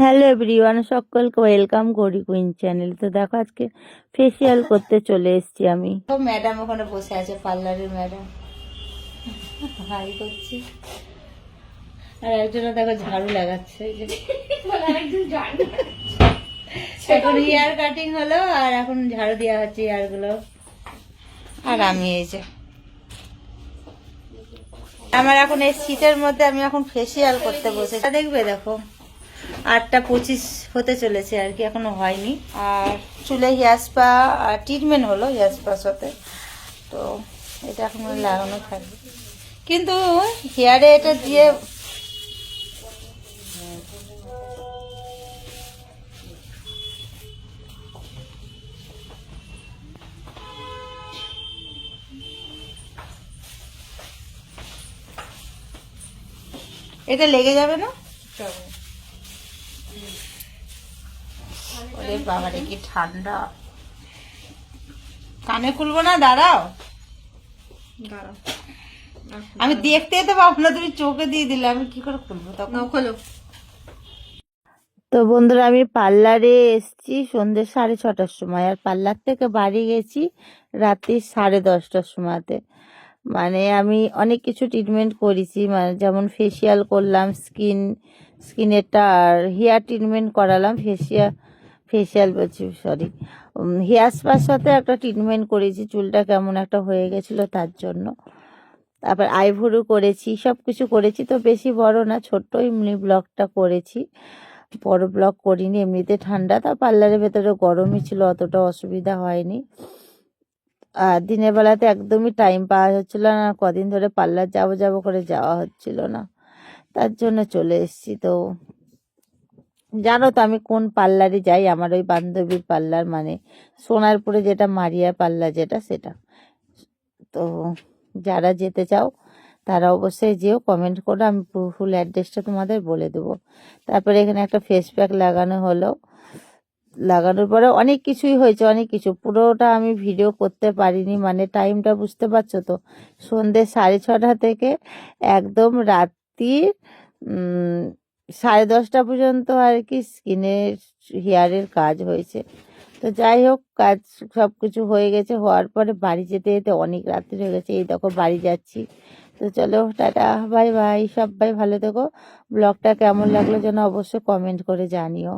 Hello. Everyone সকলকে welcome করি queen channel. তো দেখো আজকে ফেসিয়াল করতে চলে এসেছি আমি। তো ম্যাডাম ওখানে বসে আছে পার্লারের ম্যাডাম। হাই করছি। আর একজনে দেখো ঝাড়ু লাগাচ্ছে এই এখন হেয়ার কাটিং হলো আর এখন ঝাড়ু দেওয়া হচ্ছে হেয়ারগুলো। আর আমি এই যে। আমার এখন এই শীতের মধ্যে আমি এখন ফেসিয়াল করতে বসে দেখবে দেখো, আটটা পঁচিশ হতে চলেছে আর কি, এখনও হয়নি। আর চুলে হেয়ার স্পা ট্রিটমেন্ট হলো হেয়ার স্পার সাথে। তো এটা এখন লাগানো থাকবে। কিন্তু হেয়ারে এটা দিয়ে এটা লেগে যাবে না? ওরে বাবারে কি ঠান্ডা। কানে খুলবো না? দাঁড়াও। আমি দেখতে তো পাবো না তুমি চোখে দিয়ে দিলে আমি কি করে খুলবো তখন? খোলো। তো বন্ধুরা আমি পার্লারে এসেছি সন্ধ্যে সাড়ে ছটার সময় আর পার্লার থেকে বাড়ি গেছি রাত্রি সাড়ে দশটার সময়তে। মানে আমি অনেক কিছু ট্রিটমেন্ট করেছি মানে যেমন ফেসিয়াল করলাম স্কিন স্কিনেরটা আর হেয়ার ট্রিটমেন্ট করালাম ফেসিয়াল ফেসিয়াল বলছি সরি হেয়ার স্পার সাথে একটা ট্রিটমেন্ট করেছি, চুলটা কেমন একটা হয়ে গেছিল তার জন্য। তারপর আইভুরু করেছি সব কিছু করেছি, তো বেশি বড় না ছোট্ট এমনি ব্লগটা করেছি। বড় ব্লগ করিনি, এমনিতে ঠান্ডা, তা পার্লারের ভেতরে গরমই ছিল, অতটা অসুবিধা হয়নি। দিনের বেলাতে একদমই টাইম পাওয়া হচ্ছিল না কদিন ধরে পার্লার যাব যাব করে যাওয়া হচ্ছিল না। তার জন্য চলে এসেছি তো। জানো তো আমি কোন পার্লারে যাই? আমার ওই বান্ধবীর পার্লার মানে সোনারপুরে যেটা মারিয়া পার্লার যেটা, সেটা। তো যারা যেতে চাও, তারা অবশ্যই যেও কমেন্ট করো, আমি ফুল অ্যাড্রেসটা তোমাদের বলে দেবো। তারপরে এখানে একটা ফেস প্যাক লাগানো হলো। লাগানোর পরে অনেক কিছুই হয়েছে, অনেক কিছু। পুরোটা আমি ভিডিও করতে পারিনি মানে টাইমটা বুঝতে পারছ তো? সন্ধ্যে সাড়ে ছটা থেকে একদম রাত্রির সাড়ে দশটা পর্যন্ত আর কি স্কিনের হেয়ারের কাজ হয়েছে। তো যাই হোক, কাজ সব কিছু হয়ে গেছে, হওয়ার পরে বাড়ি যেতে যেতে অনেক রাত্রি হয়ে গেছে। এই দেখো বাড়ি যাচ্ছি। তো চলো, টাটা বাই বাই সবাই ভালো থেকো। ব্লগটা কেমন লাগল যেন অবশ্যই কমেন্ট করে জানিও।